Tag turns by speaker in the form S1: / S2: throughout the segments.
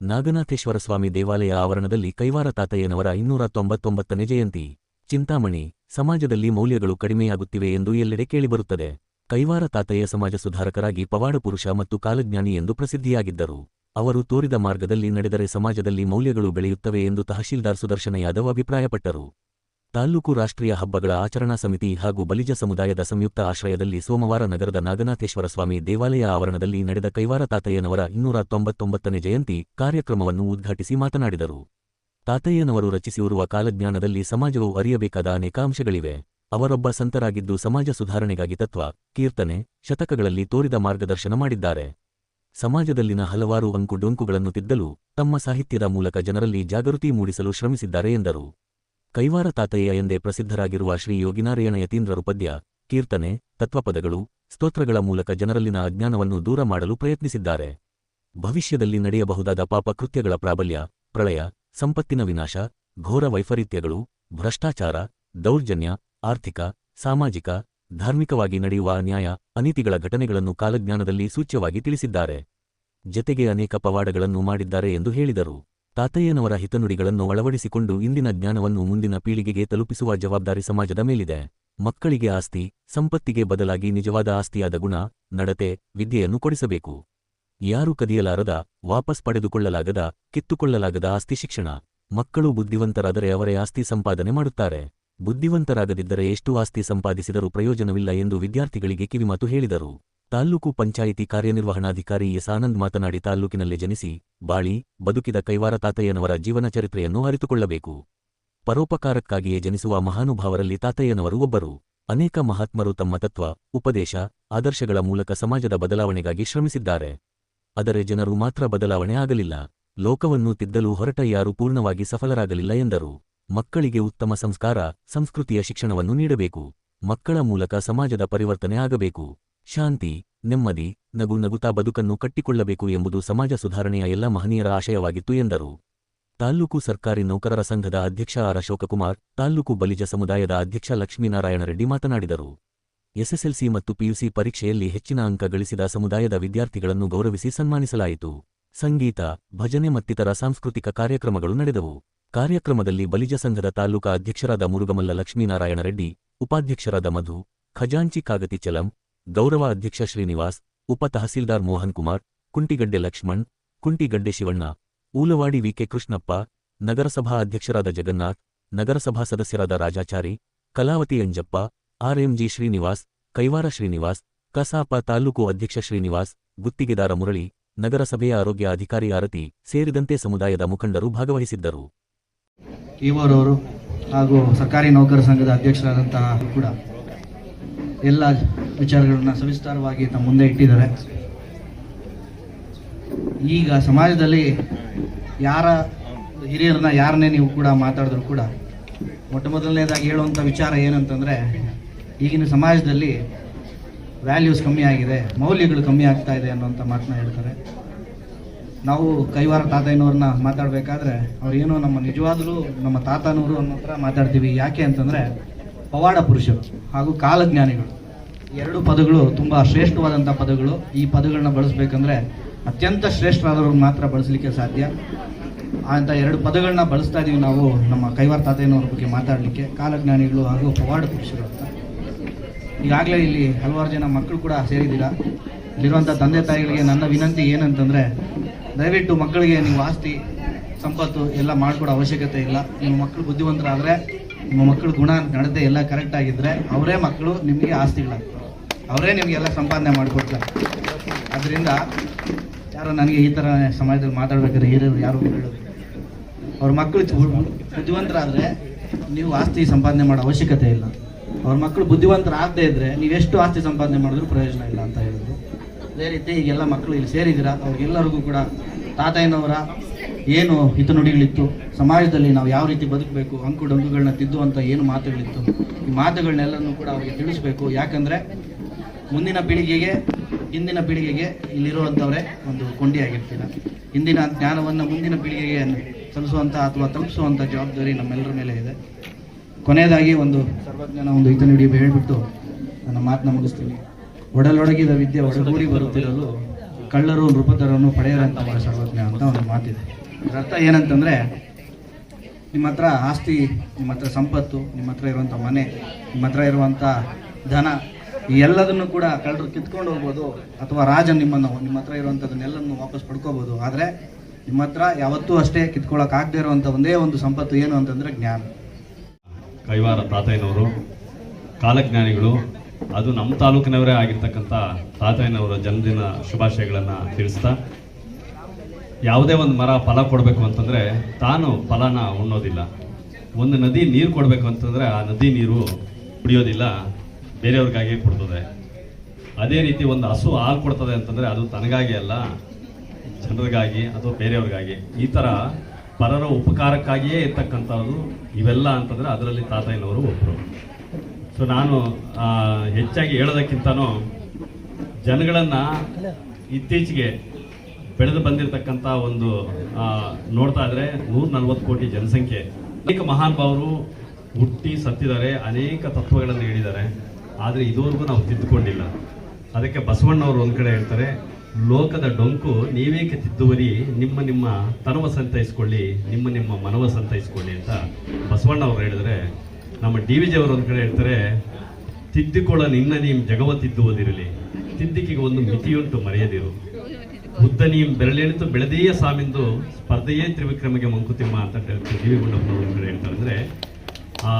S1: ನಾಗನಾಥೇಶ್ವರ ಸ್ವಾಮಿ ದೇವಾಲಯ ಆವರಣದಲ್ಲಿ ಕೈವಾರ ತಾತಯ್ಯನವರ ಇನ್ನೂರ ತೊಂಬತ್ತೊಂಬತ್ತನೇ ಜಯಂತಿ. ಚಿಂತಾಮಣಿ, ಸಮಾಜದಲ್ಲಿ ಮೌಲ್ಯಗಳು ಕಡಿಮೆಯಾಗುತ್ತಿವೆ ಎಂದು ಎಲ್ಲೆಡೆ ಕೇಳಿಬರುತ್ತದೆ. ಕೈವಾರ ತಾತಯ್ಯ ಸಮಾಜ ಸುಧಾರಕರಾಗಿ ಪವಾಡ ಪುರುಷ ಮತ್ತು ಕಾಲಜ್ಞಾನಿ ಎಂದು ಪ್ರಸಿದ್ಧಿಯಾಗಿದ್ದರು. ಅವರು ತೋರಿದ ಮಾರ್ಗದಲ್ಲಿ ನಡೆದರೆ ಸಮಾಜದಲ್ಲಿ ಮೌಲ್ಯಗಳು ಬೆಳೆಯುತ್ತವೆ ಎಂದು ತಹಶೀಲ್ದಾರ್ ಸುದರ್ಶನ ಯಾದವ್ ಅಭಿಪ್ರಾಯಪಟ್ಟರು. ತಾಲ್ಲೂಕು ರಾಷ್ಟ್ರೀಯ ಹಬ್ಬಗಳ ಆಚರಣಾ ಸಮಿತಿ ಹಾಗೂ ಬಲಿಜ ಸಮುದಾಯದ ಸಂಯುಕ್ತ ಆಶ್ರಯದಲ್ಲಿ ಸೋಮವಾರ ನಗರದ ನಾಗನಾಥೇಶ್ವರ ಸ್ವಾಮಿ ದೇವಾಲಯ ಆವರಣದಲ್ಲಿ ನಡೆದ ಕೈವಾರ ತಾತಯ್ಯನವರ ಇನ್ನೂರ ತೊಂಬತ್ತೊಂಬತ್ತನೇ ಜಯಂತಿ ಕಾರ್ಯಕ್ರಮವನ್ನು ಉದ್ಘಾಟಿಸಿ ಮಾತನಾಡಿದರು. ತಾತಯ್ಯನವರು ರಚಿಸಿರುವ ಕಾಲಜ್ಞಾನದಲ್ಲಿ ಸಮಾಜವು ಅರಿಯಬೇಕಾದ ಅನೇಕ ಅಂಶಗಳಿವೆ ಅವರೊಬ್ಬ ಸಂತರಾಗಿದ್ದು ಸಮಾಜ ಸುಧಾರಣೆಗಾಗಿ ತತ್ವ, ಕೀರ್ತನೆ, ಶತಕಗಳಲ್ಲಿ ತೋರಿದ ಮಾರ್ಗದರ್ಶನ ಮಾಡಿದ್ದಾರೆ. ಸಮಾಜದಲ್ಲಿನ ಹಲವಾರು ಅಂಕುಡೊಂಕುಗಳನ್ನು ತಿದ್ದಲು ತಮ್ಮ ಸಾಹಿತ್ಯದ ಮೂಲಕ ಜನರಲ್ಲಿ ಜಾಗೃತಿ ಮೂಡಿಸಲು ಶ್ರಮಿಸಿದ್ದಾರೆ ಎಂದರು. ಕೈವಾರ ತಾತಯ್ಯ ಎಂದೇ ಪ್ರಸಿದ್ಧರಾಗಿರುವ ಶ್ರೀ ಯೋಗಿನಾರಾಯಣ ಯತೀಂದ್ರರು ಪದ್ಯ ಕೀರ್ತನೆ, ತತ್ವಪದಗಳು, ಸ್ತೋತ್ರಗಳ ಮೂಲಕ ಜನರಲ್ಲಿನ ಅಜ್ಞಾನವನ್ನು ದೂರ ಮಾಡಲು ಪ್ರಯತ್ನಿಸಿದ್ದಾರೆ. ಭವಿಷ್ಯದಲ್ಲಿ ನಡೆಯಬಹುದಾದ ಪಾಪಕೃತ್ಯಗಳ ಪ್ರಾಬಲ್ಯ, ಪ್ರಳಯ, ಸಂಪತ್ತಿನ ವಿನಾಶ, ಘೋರ ವೈಪರೀತ್ಯಗಳು ಭ್ರಷ್ಟಾಚಾರ, ದೌರ್ಜನ್ಯ, ಆರ್ಥಿಕ, ಸಾಮಾಜಿಕ, ಧಾರ್ಮಿಕವಾಗಿ ನಡೆಯುವ ಅನ್ಯಾಯ, ಅನೀತಿಗಳ ಘಟನೆಗಳನ್ನು ಕಾಲಜ್ಞಾನದಲ್ಲಿ ಸೂಚ್ಯವಾಗಿ ತಿಳಿಸಿದ್ದಾರೆ. ಜತೆಗೆ ಅನೇಕ ಪವಾಡಗಳನ್ನು ಮಾಡಿದ್ದಾರೆ ಎಂದು ಹೇಳಿದರು. ತಾತಯ್ಯನವರ ಹಿತನುಡಿಗಳನ್ನು ಅಳವಡಿಸಿಕೊಂಡು ಇಂದಿನ ಜ್ಞಾನವನ್ನು ಮುಂದಿನ ಪೀಳಿಗೆಗೆ ತಲುಪಿಸುವ ಜವಾಬ್ದಾರಿ ಸಮಾಜದ ಮೇಲಿದೆ. ಮಕ್ಕಳಿಗೆ ಆಸ್ತಿ, ಸಂಪತ್ತಿಗೆ ಬದಲಾಗಿ ನಿಜವಾದ ಆಸ್ತಿಯಾದ ಗುಣ, ನಡತೆ, ವಿದ್ಯೆಯನ್ನು ಕೊಡಿಸಬೇಕು. ಯಾರು ಕದಿಯಲಾರದ, ವಾಪಸ್ ಪಡೆದುಕೊಳ್ಳಲಾಗದ, ಕಿತ್ತುಕೊಳ್ಳಲಾಗದ ಆಸ್ತಿ ಶಿಕ್ಷಣ. ಮಕ್ಕಳು ಬುದ್ಧಿವಂತರಾದರೆ ಅವರೇ ಆಸ್ತಿ ಸಂಪಾದನೆ ಮಾಡುತ್ತಾರೆ. ಬುದ್ಧಿವಂತರಾಗದಿದ್ದರೆ ಎಷ್ಟು ಆಸ್ತಿ ಸಂಪಾದಿಸಿದರೂ ಪ್ರಯೋಜನವಿಲ್ಲ ಎಂದು ವಿದ್ಯಾರ್ಥಿಗಳಿಗೆ ಕಿವಿಮಾತು ಹೇಳಿದರು. ತಾಲ್ಲೂಕು ಪಂಚಾಯಿತಿ ಕಾರ್ಯನಿರ್ವಹಣಾಧಿಕಾರಿ ಎಸ್ ಆನಂದ್ ಮಾತನಾಡಿ ತಾಲ್ಲೂಕಿನಲ್ಲೇ ಜನಿಸಿ, ಬಾಳಿ, ಬದುಕಿದ ಕೈವಾರ ತಾತಯ್ಯನವರ ಜೀವನ ಚರಿತ್ರೆಯನ್ನು ಅರಿತುಕೊಳ್ಳಬೇಕು. ಪರೋಪಕಾರಕ್ಕಾಗಿಯೇ ಜನಿಸುವ ಮಹಾನುಭಾವರಲ್ಲಿ ತಾತಯ್ಯನವರು ಒಬ್ಬರು. ಅನೇಕ ಮಹಾತ್ಮರು ತಮ್ಮ ತತ್ವ, ಉಪದೇಶ, ಆದರ್ಶಗಳ ಮೂಲಕ ಸಮಾಜದ ಬದಲಾವಣೆಗಾಗಿ ಶ್ರಮಿಸಿದ್ದಾರೆ. ಆದರೆ ಜನರು ಮಾತ್ರ ಬದಲಾವಣೆ ಆಗಲಿಲ್ಲ. ಲೋಕವನ್ನು ತಿದ್ದಲು ಹೊರಟ ಯಾರು ಪೂರ್ಣವಾಗಿ ಸಫಲರಾಗಲಿಲ್ಲ ಎಂದರು. ಮಕ್ಕಳಿಗೆ ಉತ್ತಮ ಸಂಸ್ಕಾರ, ಸಂಸ್ಕೃತಿಯ ಶಿಕ್ಷಣವನ್ನು ನೀಡಬೇಕು. ಮಕ್ಕಳ ಮೂಲಕ ಸಮಾಜದ ಪರಿವರ್ತನೆ ಆಗಬೇಕು. ಶಾಂತಿ, ನೆಮ್ಮದಿ, ನಗು ನಗುತ್ತಾ ಬದುಕನ್ನು ಕಟ್ಟಿಕೊಳ್ಳಬೇಕು ಎಂಬುದು ಸಮಾಜ ಸುಧಾರಣೆಯ ಎಲ್ಲ ಮಹನೀಯರ ಆಶಯವಾಗಿತ್ತು ಎಂದರು. ತಾಲ್ಲೂಕು ಸರ್ಕಾರಿ ನೌಕರರ ಸಂಘದ ಅಧ್ಯಕ್ಷ ಆರ್ ಅಶೋಕಕುಮಾರ್, ತಾಲ್ಲೂಕು ಬಲಿಜ ಸಮುದಾಯದ ಅಧ್ಯಕ್ಷ ಲಕ್ಷ್ಮೀನಾರಾಯಣ ರೆಡ್ಡಿ ಮಾತನಾಡಿದರು. ಎಸ್ಎಸ್ಎಲ್ಸಿ ಮತ್ತು ಪಿಯುಸಿ ಪರೀಕ್ಷೆಯಲ್ಲಿ ಹೆಚ್ಚಿನ ಅಂಕ ಗಳಿಸಿದ ಸಮುದಾಯದ ವಿದ್ಯಾರ್ಥಿಗಳನ್ನು ಗೌರವಿಸಿ ಸನ್ಮಾನಿಸಲಾಯಿತು. ಸಂಗೀತ, ಭಜನೆ ಮತ್ತಿತರ ಸಾಂಸ್ಕೃತಿಕ ಕಾರ್ಯಕ್ರಮಗಳು ನಡೆದವು. ಕಾರ್ಯಕ್ರಮದಲ್ಲಿ ಬಲಿಜ ಸಂಘದ ತಾಲೂಕಾ ಅಧ್ಯಕ್ಷರಾದ ಮುರುಗಮಲ್ಲ ಲಕ್ಷ್ಮೀನಾರಾಯಣ ರೆಡ್ಡಿ, ಉಪಾಧ್ಯಕ್ಷರಾದ ಮಧು, ಖಜಾಂಚಿ ಕಾಗತಿ ಚಲಂ ಗೌರವ ಅಧ್ಯಕ್ಷ ಶ್ರೀನಿವಾಸ್, ಉಪ ತಹಸೀಲ್ದಾರ್ ಮೋಹನ್ ಕುಮಾರ್, ಕುಂಟಿಗಡ್ಡೆ ಲಕ್ಷ್ಮಣ್, ಕುಂಟಿಗಡ್ಡೆ ಶಿವಣ್ಣ, ಊಲವಾಡಿ ವಿಕೆ ಕೃಷ್ಣಪ್ಪ, ನಗರಸಭಾ ಅಧ್ಯಕ್ಷರಾದ ಜಗನ್ನಾಥ್, ನಗರಸಭಾ ಸದಸ್ಯರಾದ ರಾಜಾಚಾರಿ, ಕಲಾವತಿ ಅಂಜಪ್ಪ, ಆರ್ಎಂಜಿ ಶ್ರೀನಿವಾಸ್, ಕೈವಾರ ಶ್ರೀನಿವಾಸ್, ಕಸಾಪ ತಾಲೂಕು ಅಧ್ಯಕ್ಷ ಶ್ರೀನಿವಾಸ್, ಗುತ್ತಿಗೆದಾರ ಮುರಳಿ, ನಗರಸಭೆಯ ಆರೋಗ್ಯ ಅಧಿಕಾರಿ ಆರತಿ ಸೇರಿದಂತೆ ಸಮುದಾಯದ ಮುಖಂಡರು ಭಾಗವಹಿಸಿದ್ದರು.
S2: ಹಾಗೂ ಸರ್ಕಾರಿ ನೌಕರ ಸಂಘದ ಅಧ್ಯಕ್ಷರಾದಂತಹ ಕೂಡ ಎಲ್ಲ ವಿಚಾರಗಳನ್ನ ಸವಿಸ್ತಾರವಾಗಿ ತಮ್ಮ ಮುಂದೆ ಇಟ್ಟಿದ್ದಾರೆ. ಈಗ ಸಮಾಜದಲ್ಲಿ ಯಾರ ಹಿರಿಯರನ್ನ ಯಾರನ್ನೇ ನೀವು ಕೂಡ ಮಾತಾಡಿದ್ರು ಕೂಡ ಮೊಟ್ಟ ಮೊದಲನೇದಾಗಿ ಹೇಳುವಂಥ ವಿಚಾರ ಏನಂತಂದರೆ, ಈಗಿನ ಸಮಾಜದಲ್ಲಿ ವ್ಯಾಲ್ಯೂಸ್ ಕಮ್ಮಿ ಆಗಿದೆ, ಮೌಲ್ಯಗಳು ಕಮ್ಮಿ ಆಗ್ತಾ ಇದೆ ಅನ್ನೋಂಥ ಮಾತನ್ನ ಹೇಳ್ತಾರೆ. ನಾವು ಕೈವಾರ ತಾತಯ್ಯನವ್ರನ್ನ ಮಾತಾಡಬೇಕಾದ್ರೆ ಅವ್ರು ಏನೋ ನಮ್ಮ ನಿಜವಾದರೂ ನಮ್ಮ ತಾತನವರು ಅನ್ನೋ ಥರ ಮಾತಾಡ್ತೀವಿ. ಯಾಕೆ ಅಂತಂದರೆ ಪವಾಡ ಪುರುಷರು ಹಾಗೂ ಕಾಲಜ್ಞಾನಿಗಳು. ಎರಡು ಪದಗಳು ತುಂಬ ಶ್ರೇಷ್ಠವಾದಂಥ ಪದಗಳು. ಈ ಪದಗಳನ್ನ ಬಳಸಬೇಕಂದ್ರೆ ಅತ್ಯಂತ ಶ್ರೇಷ್ಠರಾದವ್ರನ್ನ ಮಾತ್ರ ಬಳಸಲಿಕ್ಕೆ ಸಾಧ್ಯ. ಅಂತ ಎರಡು ಪದಗಳನ್ನ ಬಳಸ್ತಾ ಇದೀವಿ ನಾವು ನಮ್ಮ ಕೈವಾರ ತಾತಯ್ಯನವ್ರ ಬಗ್ಗೆ ಮಾತಾಡಲಿಕ್ಕೆ, ಕಾಲಜ್ಞಾನಿಗಳು ಹಾಗೂ ಪವಾಡ ಪುರುಷರು ಅಂತ. ಈಗಾಗಲೇ ಇಲ್ಲಿ ಹಲವಾರು ಜನ ಮಕ್ಕಳು ಕೂಡ ಸೇರಿದ್ದೀರಾ? ಇಲ್ಲಿರುವಂಥ ತಂದೆ ತಾಯಿಗಳಿಗೆ ನನ್ನ ವಿನಂತಿ ಏನಂತಂದರೆ, ದಯವಿಟ್ಟು ಮಕ್ಕಳಿಗೆ ನೀವು ಆಸ್ತಿ, ಸಂಪತ್ತು ಎಲ್ಲ ಮಾಡಿಕೊಡೋ ಅವಶ್ಯಕತೆ ಇಲ್ಲ. ನಿಮ್ಮ ಮಕ್ಕಳು ಬುದ್ಧಿವಂತರಾದರೆ ನಿಮ್ಮ ಮಕ್ಕಳು ಗುಣ ನಡೆದೇ ಎಲ್ಲ ಕರೆಕ್ಟ್ ಆಗಿದ್ರೆ ಅವರೇ ಮಕ್ಕಳು ನಿಮಗೆ ಆಸ್ತಿಗಳಾಗ್ತಾರೆ. ಅವರೇ ನಿಮಗೆಲ್ಲ ಸಂಪಾದನೆ ಮಾಡಿಕೊಡ್ತಾರೆ. ಅದರಿಂದ ಯಾರು ನನಗೆ ಈ ಥರ ಸಮಾಜದಲ್ಲಿ ಮಾತಾಡ್ಬೇಕಾದ್ರೆ ಹಿರಿಯರು ಯಾರು ಹೇಳೋದು ಅವ್ರ ಮಕ್ಕಳು ಬುದ್ಧಿವಂತರಾದರೆ ನೀವು ಆಸ್ತಿ ಸಂಪಾದನೆ ಮಾಡೋ ಅವಶ್ಯಕತೆ ಇಲ್ಲ. ಅವ್ರ ಮಕ್ಕಳು ಬುದ್ಧಿವಂತರಾಗದೇ ಇದ್ದರೆ ನೀವೆಷ್ಟು ಆಸ್ತಿ ಸಂಪಾದನೆ ಮಾಡಿದ್ರೂ ಪ್ರಯೋಜನ ಇಲ್ಲ ಅಂತ ಹೇಳಿದ್ರು ಅದೇ ರೀತಿ ಈಗೆಲ್ಲ ಮಕ್ಕಳು ಇಲ್ಲಿ ಸೇರಿದ್ದೀರಾ? ಅವ್ರಿಗೆಲ್ಲರಿಗೂ ಕೂಡ ತಾತಯ್ಯನವರ ಏನು ಹಿತನುಡಿಗಳಿತ್ತು? ಸಮಾಜದಲ್ಲಿ ನಾವು ಯಾವ ರೀತಿ ಬದುಕಬೇಕು? ಅಂಕು ಡೊಂಕುಗಳನ್ನ ತಿದ್ದುವಂಥ ಏನು ಮಾತುಗಳಿತ್ತು? ಈ ಮಾತುಗಳನ್ನೆಲ್ಲನೂ ಕೂಡ ಅವರಿಗೆ ತಿಳಿಸ್ಬೇಕು. ಯಾಕಂದರೆ ಮುಂದಿನ ಪೀಳಿಗೆಗೆ, ಹಿಂದಿನ ಪೀಳಿಗೆಗೆ ಇಲ್ಲಿರುವಂಥವರೇ ಒಂದು ಕೊಂಡಿಯಾಗಿರ್ತೀರ. ಹಿಂದಿನ ಜ್ಞಾನವನ್ನು ಮುಂದಿನ ಪೀಳಿಗೆಗೆ ಸಲ್ಲಿಸುವಂಥ ಅಥವಾ ತಲುಪಿಸುವಂಥ ಜವಾಬ್ದಾರಿ ನಮ್ಮೆಲ್ಲರ ಮೇಲೆ ಇದೆ. ಕೊನೆಯದಾಗಿ ಒಂದು ಸರ್ವಜ್ಞನ ಒಂದು ಹಿತನುಡಿ ಹೇಳ್ಬಿಟ್ಟು ನನ್ನ ಮಾತನ್ನ ಮುಗಿಸ್ತೀನಿ. ಒಡಲೊಡಗಿದ ವಿದ್ಯೆ ಒಡಗೂಡಿ ಬರುತ್ತಿರಲು ಕಳ್ಳರು ನೃಪತರನ್ನು ಪಡೆಯರಂತ ಸರ್ವಜ್ಞ ಅಂತ ಒಂದು ಮಾತಿದೆ. ಅರ್ಥ ಏನಂತಂದರೆ ನಿಮ್ಮ ಹತ್ರ ಆಸ್ತಿ, ನಿಮ್ಮ ಹತ್ರ ಸಂಪತ್ತು, ನಿಮ್ಮ ಹತ್ರ ಇರುವಂಥ ಮನೆ, ನಿಮ್ಮ ಹತ್ರ ಇರುವಂಥ ಧನ, ಈ ಎಲ್ಲದನ್ನು ಕೂಡ ಕಳ್ಳರು ಕಿತ್ಕೊಂಡು ಹೋಗ್ಬೋದು ಅಥವಾ ರಾಜ ನಿಮ್ಮನ್ನು, ನಿಮ್ಮ ಹತ್ರ ಇರುವಂಥದ್ದನ್ನೆಲ್ಲನ್ನು ವಾಪಸ್ ಪಡ್ಕೋಬೋದು. ಆದರೆ ನಿಮ್ಮ ಹತ್ರ ಯಾವತ್ತೂ ಅಷ್ಟೇ ಕಿತ್ಕೊಳ್ಳೋಕ್ಕಾಗದೇ ಇರುವಂಥ ಒಂದೇ ಒಂದು ಸಂಪತ್ತು ಏನು ಅಂತಂದರೆ ಜ್ಞಾನ.
S3: ಕೈವಾರ ತಾತಯ್ಯನವರು, ಕಾಲಜ್ಞಾನಿಗಳು, ಅದು ನಮ್ಮ ತಾಲೂಕಿನವರೇ ಆಗಿರ್ತಕ್ಕಂಥ ತಾತಯ್ಯನವರ ಜನ್ಮದಿನ ಶುಭಾಶಯಗಳನ್ನು ತಿಳಿಸ್ತಾ ಯಾವುದೇ ಒಂದು ಮರ ಫಲ ಕೊಡಬೇಕು ಅಂತಂದರೆ ತಾನು ಫಲನ ಉಣ್ಣೋದಿಲ್ಲ. ಒಂದು ನದಿ ನೀರು ಕೊಡಬೇಕು ಅಂತಂದರೆ ಆ ನದಿ ನೀರು ಕುಡಿಯೋದಿಲ್ಲ, ಬೇರೆಯವ್ರಿಗಾಗಿ ಕೊಡ್ತದೆ. ಅದೇ ರೀತಿ ಒಂದು ಹಸು ಹಾಲು ಕೊಡ್ತದೆ ಅಂತಂದರೆ ಅದು ತನಗಾಗಿ ಅಲ್ಲ, ಜನರಿಗಾಗಿ ಅಥವಾ ಬೇರೆಯವ್ರಿಗಾಗಿ. ಈ ಥರ ಪರರ ಉಪಕಾರಕ್ಕಾಗಿಯೇ ಇರ್ತಕ್ಕಂಥದ್ದು ಇವೆಲ್ಲ ಅಂತಂದರೆ ಅದರಲ್ಲಿ ತಾತಯ್ಯನವರು ಒಬ್ಬರು ಸೊ ನಾನು ಹೆಚ್ಚಾಗಿ ಹೇಳೋದಕ್ಕಿಂತನೂ ಜನಗಳನ್ನು ಇತ್ತೀಚೆಗೆ ಬೆಳೆದು ಬಂದಿರತಕ್ಕಂತ ಒಂದು ನೋಡ್ತಾ ಇದ್ರೆ ನೂರ ನಲ್ವತ್ತು ಕೋಟಿ ಜನಸಂಖ್ಯೆ. ಅನೇಕ ಮಹಾನುಭಾವರು ಹುಟ್ಟಿ ಸತ್ತಿದ್ದಾರೆ, ಅನೇಕ ತತ್ವಗಳನ್ನು ಹೇಳಿದ್ದಾರೆ. ಆದರೆ ಇದುವರೆಗೂ ನಾವು ತಿದ್ದುಕೊಂಡಿಲ್ಲ. ಅದಕ್ಕೆ ಬಸವಣ್ಣವರು ಒಂದು ಕಡೆ ಹೇಳ್ತಾರೆ, ಲೋಕದ ಡೊಂಕು ನೀವೇಕೆ ತಿದ್ದುವರಿ? ನಿಮ್ಮ ನಿಮ್ಮ ತನವ ಸಂತೈಸ್ಕೊಳ್ಳಿ, ನಿಮ್ಮ ನಿಮ್ಮ ಮನವ ಸಂತೈಸ್ಕೊಳ್ಳಿ ಅಂತ ಬಸವಣ್ಣ ಅವರು ಹೇಳಿದ್ರೆ, ನಮ್ಮ ಡಿ ವಿ ಜಿಯವರು ಒಂದು ಕಡೆ ಹೇಳ್ತಾರೆ, ತಿದ್ದಿಕೊಳ್ಳ ನಿನ್ನ ನಿಮ್ಮ ಜಗವ ತಿದ್ದುವುದಿರಲಿ. ತಿದ್ದಿಕೆಗೆ ಒಂದು ಮಿತಿಯುಂಟು ಮರೆಯದಿರು. ಬೆರಳೆಳಿತು ಬೆರಳೆಣಿತು ಬೆಳೆದೆಯೇ ಸಾಮಿಂದು ಸ್ಪರ್ಧೆಯೇ ತ್ರಿವಿಕ್ರಮಗೆ ಮಂಕುತಿಮ್ಮ ಅಂತ ಹೇಳ್ತಾರೆ ಡಿ ವಿ ಗುಂಡಪ್ಪನವರು ಒಂದು ಕಡೆ ಹೇಳ್ತಾರೆ ಅಂದ್ರೆ ಆ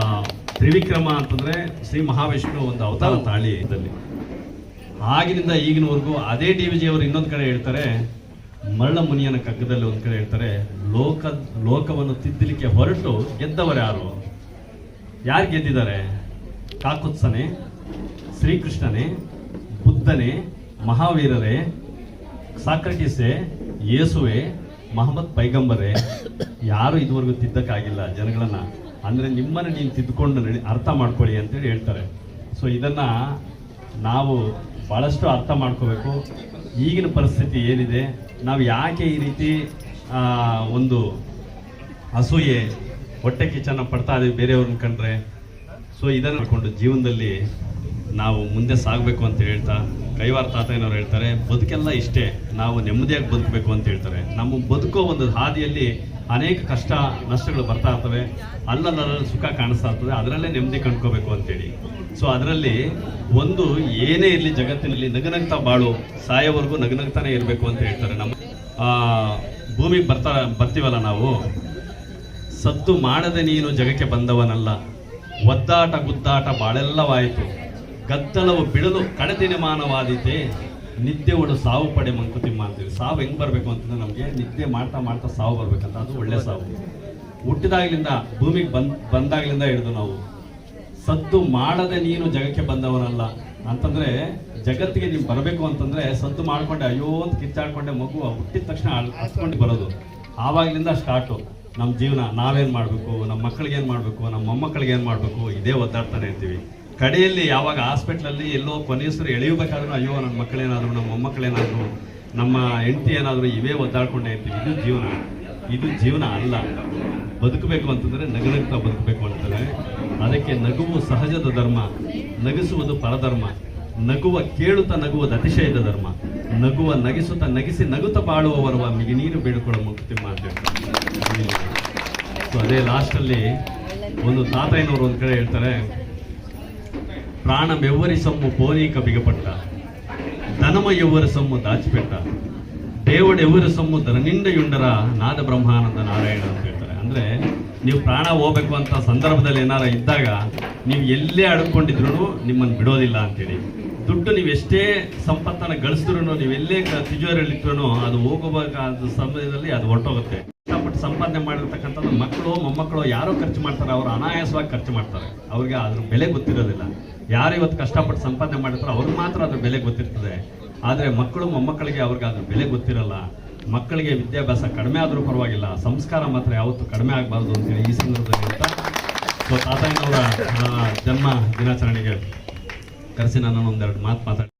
S3: ತ್ರಿವಿಕ್ರಮ ಅಂತಂದ್ರೆ ಶ್ರೀ ಮಹಾವಿಷ್ಣು ಒಂದು ಅವತಾರ ತಾಳಿ ಇದರಲ್ಲಿ ಆಗಿನಿಂದ ಈಗಿನವರೆಗೂ ಅದೇ ಡಿ ವಿ ಅವರು ಇನ್ನೊಂದು ಕಡೆ ಹೇಳ್ತಾರೆ ಮರಳ ಮುನಿಯನ ಕಗ್ಗದಲ್ಲಿ ಒಂದು ಕಡೆ ಹೇಳ್ತಾರೆ ಲೋಕ ಲೋಕವನ್ನು ತಿದ್ದಲಿಕ್ಕೆ ಹೊರಟು ಗೆದ್ದವರು ಯಾರು? ಯಾರು ಗೆದ್ದಿದ್ದಾರೆ? ಕಾಕುತ್ಸನೆ ಶ್ರೀಕೃಷ್ಣನೇ ಬುದ್ಧನೇ ಮಹಾವೀರರೇ ಸಾಕ್ರಟಿಸೆ, ಯೇಸುವೆ, ಮಹಮ್ಮದ್ ಪೈಗಂಬರೇ, ಯಾರು ಇದುವರೆಗೂ ತಿದ್ದಕ್ಕಾಗಿಲ್ಲ ಜನಗಳನ್ನ. ಅಂದ್ರೆ ನಿಮ್ಮನ್ನ ನೀನು ತಿದ್ದುಕೊಂಡು ಅರ್ಥ ಮಾಡ್ಕೊಳ್ಳಿ ಅಂತೇಳಿ ಹೇಳ್ತಾರೆ. ಸೊ ಇದನ್ನ ನಾವು ಬಹಳಷ್ಟು ಅರ್ಥ ಮಾಡ್ಕೋಬೇಕು. ಈಗಿನ ಪರಿಸ್ಥಿತಿ ಏನಿದೆ, ನಾವು ಯಾಕೆ ಈ ರೀತಿ ಒಂದು ಅಸೂಯೆ, ಹೊಟ್ಟೆ ಕಿಚನ ಪಡ್ತಾ ಇದೀವಿ ಬೇರೆಯವ್ರನ್ನ ಕಂಡ್ರೆ. ಸೊ ಇದನ್ನು ಮಾಡ್ಕೊಂಡು ಜೀವನದಲ್ಲಿ ನಾವು ಮುಂದೆ ಸಾಗಬೇಕು ಅಂತ ಹೇಳ್ತಾ, ಕೈವಾರ ತಾತಯ್ಯನವ್ರು ಹೇಳ್ತಾರೆ, ಬದುಕೆಲ್ಲ ಇಷ್ಟೇ, ನಾವು ನೆಮ್ಮದಿಯಾಗಿ ಬದುಕಬೇಕು ಅಂತ ಹೇಳ್ತಾರೆ. ನಮ್ಮ ಬದುಕೋ ಒಂದು ಹಾದಿಯಲ್ಲಿ ಅನೇಕ ಕಷ್ಟ, ನಷ್ಟಗಳು ಬರ್ತಾ ಇರ್ತವೆ. ಅಲ್ಲಲ್ಲಲ್ಲಿ ಸುಖ ಕಾಣಿಸ್ತಾ ಇರ್ತದೆ. ಅದರಲ್ಲೇ ನೆಮ್ಮದಿ ಕಂಡ್ಕೋಬೇಕು ಅಂತೇಳಿ. ಸೊ ಅದರಲ್ಲಿ ಒಂದು ಏನೇ ಇರಲಿ ಜಗತ್ತಿನಲ್ಲಿ, ನಗನಗ್ತಾ ಬಾಳು, ಸಾಯೋವರೆಗೂ ನಗನಗ್ತಾನೆ ಇರಬೇಕು ಅಂತ ಹೇಳ್ತಾರೆ. ನಮ್ಮ ಭೂಮಿಗೆ ಬರ್ತಾ, ಬರ್ತೀವಲ್ಲ ನಾವು? ಸದ್ದು ಮಾಡದೆ ನೀನು ಜಗಕ್ಕೆ ಬಂದವನಲ್ಲ. ಒದ್ದಾಟ, ಗುದ್ದಾಟ ಬಾಳೆಲ್ಲವಾಯಿತು. ಗದ್ದಲವು ಬಿಡಲು ಕಡೆದಿನಮಾನವಾದೀತೆ ನಿದ್ದೆ ಒಡು ಸಾವು ಪಡೆ ಮಂಕುತಿಮ್ಮ ಅಂತೀವಿ ಸಾವು ಹೆಂಗೆ ಬರಬೇಕು ಅಂತಂದ್ರೆ ನಮಗೆ ನಿದ್ದೆ ಮಾಡ್ತಾ ಮಾಡ್ತಾ ಸಾವು ಬರಬೇಕಂತ. ಅದು ಒಳ್ಳೆ ಸಾವು. ಹುಟ್ಟಿದಾಗ್ಲಿಂದ, ಭೂಮಿಗೆ ಬಂದ್, ಬಂದಾಗ್ಲಿಂದ ಹಿಡಿದು ನಾವು, ಸದ್ದು ಮಾಡದೆ ನೀನು ಜಗಕ್ಕೆ ಬಂದವನಲ್ಲ ಅಂತಂದ್ರೆ, ಜಗತ್ತಿಗೆ ನೀವು ಬರಬೇಕು ಅಂತಂದ್ರೆ ಸದ್ದು ಮಾಡ್ಕೊಂಡೆ, ಅಯ್ಯೋ ಅಂತ ಕಿತ್ತಾಡ್ಕೊಂಡೆ ಮಗು ಹುಟ್ಟಿದ ತಕ್ಷಣ ಹಚ್ಕೊಂಡು ಬರೋದು. ಆವಾಗಲಿಂದ ಸ್ಟಾರ್ಟು. ನಮ್ಮ ಜೀವನ ನಾವೇನು ಮಾಡಬೇಕು ನಮ್ಮ ಮಕ್ಕಳಿಗೆ ಏನು ಮಾಡಬೇಕು ನಮ್ಮ ಮೊಮ್ಮಕ್ಕಳಿಗೆ ಏನು ಮಾಡಬೇಕು, ಇದೇ ಒದ್ದಾಡ್ತಾನೆ ಇರ್ತೀವಿ. ಕಡೆಯಲ್ಲಿ ಯಾವಾಗ ಹಾಸ್ಪಿಟ್ಲಲ್ಲಿ ಎಲ್ಲೋ ಕೊನೆಯಸರು ಎಳೆಯಬೇಕಾದ್ರೂ ಅಯ್ಯೋ ನನ್ನ ಮಕ್ಕಳೇನಾದ್ರು ನಮ್ಮ ಮೊಮ್ಮಕ್ಕಳೇನಾದ್ರು, ನಮ್ಮ ಹೆಂಡತಿ ಏನಾದರೂ ಇವೇ ಒದ್ದಾಡ್ಕೊಂಡೇ ಇರ್ತೀವಿ ಇದು ಜೀವನ. ಇದು ಜೀವನ ಅಲ್ಲ. ಬದುಕಬೇಕು ಅಂತಂದ್ರೆ ನಗನಗ್ತಾ ಬದುಕಬೇಕು ಅಂತಾರೆ. ಅದಕ್ಕೆ ನಗುವು ಸಹಜದ ಧರ್ಮ, ನಗಿಸುವುದು ಪರಧರ್ಮ, ನಗುವ ಕೇಳುತ್ತಾ ನಗುವುದು ಅತಿಶಯದ ಧರ್ಮ, ನಗುವ ನಗಿಸುತ್ತಾ ನಗಿಸಿ ನಗುತ್ತ ಬಾಳುವವರವ ಮಿಗಿನೀರು ಬೇಡಿಕೊಳ್ಳೋ ಮುಕ್ತಿಮ್ಮ ಅಂತ ಹೇಳ್ತಾರೆ ಸೊ, ಅದೇ ಲಾಸ್ಟಲ್ಲಿ ಒಂದು ತಾತಯ್ಯನವರು ಒಂದು ಕಡೆ ಹೇಳ್ತಾರೆ ಪ್ರಾಣ ಬೆವ್ವರಿ ಸೊಮ್ಮು ಪೋನೀಕ ಬಿಗಪಟ್ಟ ಧನಮ ಎವ್ವರ ಸೊಮ್ಮು ದಾಚಿಪೆಟ್ಟ. ದೇವಡ ಎವ್ವರ ಸೊಮ್ಮು ಧನನಿಂದಯುಂಡರ ನಾದ ಬ್ರಹ್ಮಾನಂದ ನಾರಾಯಣ ಅಂತ ಹೇಳ್ತಾರೆ. ಅಂದ್ರೆ ನೀವು ಪ್ರಾಣ ಹೋಗ್ಬೇಕು ಅಂತ ಸಂದರ್ಭದಲ್ಲಿ ಏನಾರ ಇದ್ದಾಗ ನೀವು ಎಲ್ಲೇ ಅಡ್ಕೊಂಡಿದ್ರು ನಿಮ್ಮನ್ನು ಬಿಡೋದಿಲ್ಲ ಅಂತೇಳಿ. ದುಡ್ಡು ನೀವು ಎಷ್ಟೇ ಸಂಪತ್ತನ್ನು ಗಳಿಸಿದ್ರು ನೀವು ಎಲ್ಲೇ ತಿಜೋರಿಯಲ್ಲಿಟ್ರು ಅದು ಹೋಗಬೇಕಾದ ಸಮಯದಲ್ಲಿ ಅದು ಹೊರಟೋಗುತ್ತೆ. ಸಂಪಾದನೆ ಮಾಡಿರ್ತಕ್ಕಂಥದ್ದು ಮಕ್ಕಳು, ಮೊಮ್ಮಕ್ಕಳು ಯಾರೋ ಖರ್ಚು ಮಾಡ್ತಾರೆ, ಅವರು ಅನಾಯಾಸವಾಗಿ ಖರ್ಚು ಮಾಡ್ತಾರೆ. ಅವ್ರಿಗೆ ಅದ್ರ ಬೆಲೆ ಗೊತ್ತಿರೋದಿಲ್ಲ. ಯಾರು ಇವತ್ತು ಕಷ್ಟಪಟ್ಟು ಸಂಪಾದನೆ ಮಾಡಿರ್ತಾರೋ, ಅವ್ರಿಗೆ ಮಾತ್ರ ಅದ್ರ ಬೆಲೆ ಗೊತ್ತಿರ್ತದೆ. ಆದರೆ ಮಕ್ಕಳು, ಮೊಮ್ಮಕ್ಕಳಿಗೆ ಅವ್ರಿಗೆ ಅದ್ರ ಬೆಲೆ ಗೊತ್ತಿರಲ್ಲ. ಮಕ್ಕಳಿಗೆ ವಿದ್ಯಾಭ್ಯಾಸ ಕಡಿಮೆ ಆದರೂ ಪರವಾಗಿಲ್ಲ. ಸಂಸ್ಕಾರ ಮಾತ್ರ ಯಾವತ್ತೂ ಕಡಿಮೆ ಆಗಬಾರ್ದು ಅಂತೇಳಿ ಈ ಸಂದರ್ಭದಲ್ಲಿ ಅಂತ ಸೊ ತಾತಯ್ಯನವರ ಜನ್ಮ ದಿನಾಚರಣೆಗೆ ಕರೆಸಿ ನಾನು ಒಂದೆರಡು ಮಾತು ಮಾತಾಡಿ